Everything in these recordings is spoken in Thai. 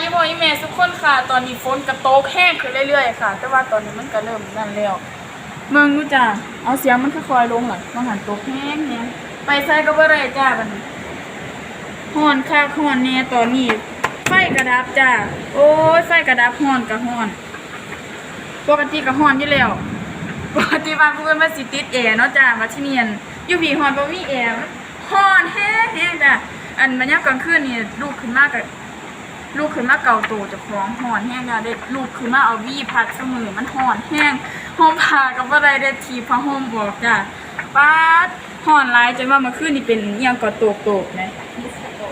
อีโมอีเมทุกคนค่ะ ตอนนี้ฝนกระโตกแห้งขึ้นเรื่อยๆค่ะ แต่ว่าตอนนี้มันก็เริ่มนั่นแล้วเมืองรู้จ้าเอาเสียงมันค่อยๆลงหลังมาหันตกแห้งเนี่ยไปใส่ก็บ่ได้จ้าบัดนี้ฮ้อนค่ะฮ้อนแน่ตอนนี้ไฟกระดับจ้าโอ้ยไฟกระดับฮ้อนก็ฮ้อนปกติก็ฮ้อนอยู่แล้วปกติบางคนมันสิติดแอร์เนาะจ้ามาที่เนียนอยู่พี่อนบ่มีแอร์มันฮ้อนแห้งแห้งจ้าอันมันยามกลางคืนนี่ลูกขึ้นมาก็ ลูกขึ้นมาเกาโตเจะคล้าของฮ้อนแห้งจ้าได้ลูกขึ้นมาเอาวีพัดเสมอมันฮ้อนแห้งห่มผ้าก็บ่ได้ได้ทีผ้าห่มบอกจ้าป๊าดฮ้อนหลายจนว่าเมื่อคืนนี่เป็นอิหยังก็โตกโตกๆนะ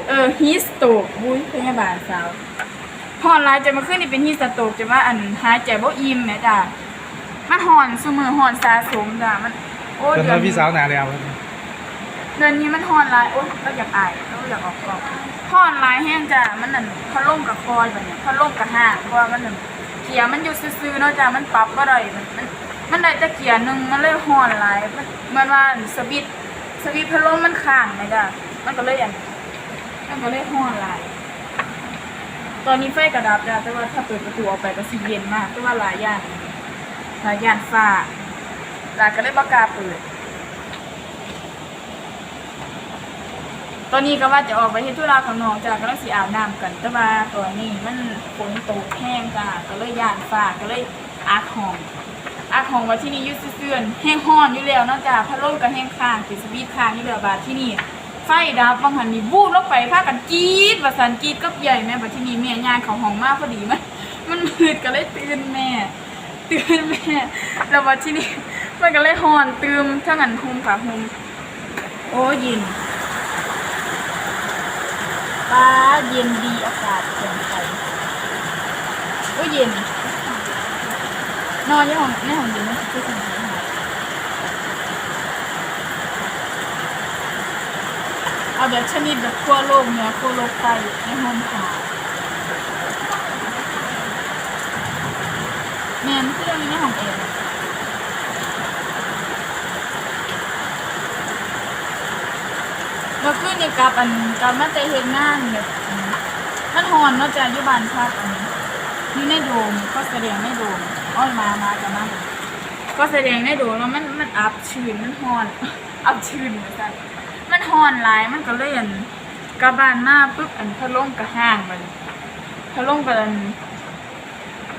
เออฮีสโตกบุ้ยพยาบาลสาวฮ้อนหลายจนเมื่อคืนนี่เป็นฮีสโตกจนว่าอันหายใจบ่อิ่มแหมจ้ามันหอนสมือหอนสาสมจ้ะมันโอ้ยเป็นเดือนพี่สาวหนาแล้วเดือนนี้มันหอนหลายโอ้ยเราอยากอายเราอยากออกกอง หอนลายแห้งจ้ะมันนั่นพัดลมกับคอยแบบเนี้ยพัดลมกับห่างเพราะว่ามันนั่นเกียร์มันอยู่ซื่อๆเนาะจ้ะมันปรับบ่ได้มันมันมันได้แต่เกียร์หนึงมันเลยห่อนลายมันเหมือนว่าสวิตสวิตพัดลมมันค้างไหมจ้ะมันก็เลยอย่างมันก็เลยห่อนลายตอนนี้ไฟกระดับจ้ะแต่ว่าถ้าเปิดประตูออกไปก็สิเย็นมากแต่ว่าหลายอย่างหลายย่านฟ้าหลานก็เลยบอกล้าเปิด ตอนนี้ก็ว่าจะออกไปเฮ็ดธุระข้างนอกจ้ะก็เลยสิอาบน้ำกันแต่ว่าตอนนี้มันฝนตกแห้งจ้ะก็เลยย่านฟ้าก็เลยอาดห้องอาดห้องว่าที่นี่อยุ่ซื่อๆแห้งห้อนอยู่แล้วเนาะจ้ะพัดลมก็แห้งค้างปิดสวิตช์ค้างอยู่แล้วบาดที่นี่ไฟดับบางหันนี่วูบลงไปพากันกรีดว่าสันกรีดก็ใหญ่แม่บัดที่นี่แม่ย่างเขาห้องมากพอดีมันมันมืดก็เลยตื่นแม่ตื่นแม่แล้วว่าที่นี่มันก็เลยหอนตืมถ้างันหุมค่ะหุมโอ้ยิน ป้าเย็นดีอากาศเปลี่ยนไปโอ้เย็น นอนในห้องในห้องเย็นนะที่ทำงานเอาแบบชนิดแบบขั้วโลกเหนือขั้วโลกใต้ในห้องผ่าแม่นคือยังในห้องแอร์ แล้วขึ้นในกับอันกับมาแต่เฮ็ดงานแบบมันฮอนเนาะจ้ะอยู่บ้านพักอันนี้อยู่ในโดมก็แสดงในโดมอ้อยมามากับมาก็แสดงในโดมแล้วมันมันอับชื้นมันฮอน อับชื้นเหมือนกันมันฮอนหลายมันก็เลยอันกลับบ้านมาปุ๊บอันพัดลมก็ห้างมันพัดลมกัน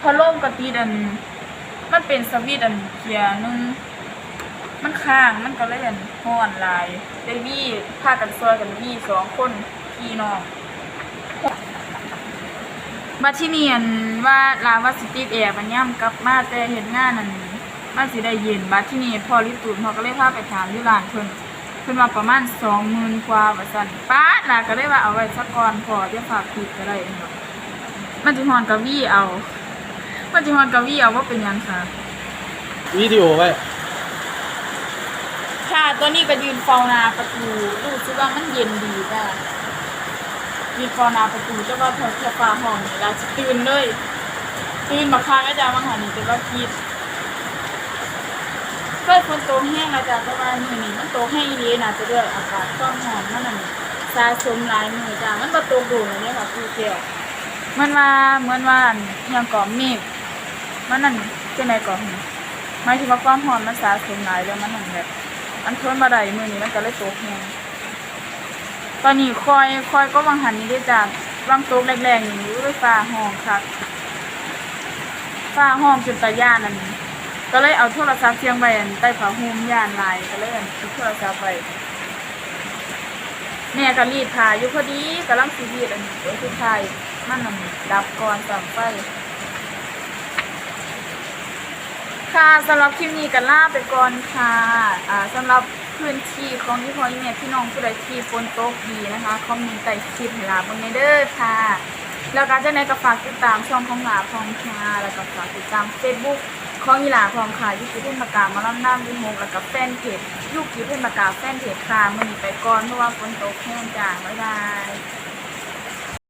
พอล่มกระตีดัน มันเป็นสวิตช์อันเกียร์นึง มันค้างมันก็เลยอันห้อนหลายเดวี่พากันซอยกันวี่สองคนพี่น้องมาที่นี่อันว่าลาวาสิติดแอร์มันย่ำกลับมาแต่เห็นงานนั่นมันสิได้เย็นมาที่นี่พอริตูนพอก็เลยพาไปถามที่ร้านเพิ่นเพิ่นว่าประมาณสองหมื่นกว่าว่าซั่นป้าน่ะก็เลยว่าเอาไว้สักก่อนพอจะฝากผิดก็ได้เนาะมันสิฮอนกับวี่เอาปัจจุบันกับวีเอาว่าเป็นยังค่ะวิดีโอไว้ ตัวนี้ก็ยืนเฝ้านาประตูรู้สึกว่ามันเย็นดีจ้ะยืนเฝ้านาประตูเจ้าว่าเธอเธอฟ้าห้องนี่เราจะตื่นเลยตื่นมาค้างก็จะมาหานี่แต่ว่าคิดเกิดคนโตแห้งอาจารย์ประมาณนี้นี่มันโตแห้งดีนะจะด้วยอากาศความหอมมันนั่นสะสมหลายมือจ้ะมันประตูดูเลยเนี่ยค่ะคือเกี่ยวมันว่าเหมือนว่าอันอยังก่อเมฆมันนั่นเป็นก่อนหมายถึงว่าความหอมมันสะสมหลายแล้วมันนั่นแบบ มันทนมาได้มือนี้มันก็เลยตกแฮงตอนนี้คอยคอยก็วางหันนี้ได้จากวางตกแรงๆอย่างนี้ด้วยฟ้าห้องค่ะฟ้าห้องจนตาย่านนั่นก็เลยเอาโทรศัพท์เสียงไปอันใต้ผ้าห่มย่านลายก็เลยเอาโทรศัพท์ไปแม่ก็รีดผ้าอยู่พอดีกำลังซีรีดอันนี้ตัวสุดท้ายมันนั่นดับก่อนสั่งไฟ ค่ะสำหรับคลิปนี้กันล่าไปก่อนค่ะอ่าสำหรับพื้นที่ของที่พ่อที่แม่พี่น้องผู้ใดที่ฝนตกดีนะคะคอมเมนต์ใต้คลิปให้ลาบนในเด้อค่ะ แล้วก็จะในก็ฝากติดตามช่องของหลาพอมค่ะแล้วก็ฝากติดตามเฟซบุ๊กของอีหลาพอมค่ะยุกิเพ่นปากกามาล่ำน้ำวิมงแล้วก็แฟนเพจยุกิเพ่นปากกาแฟนเพจค่ะมื่อนี้ไปก่อนเพราะว่าฝนตกแห้งจ้าบ๊ายบาย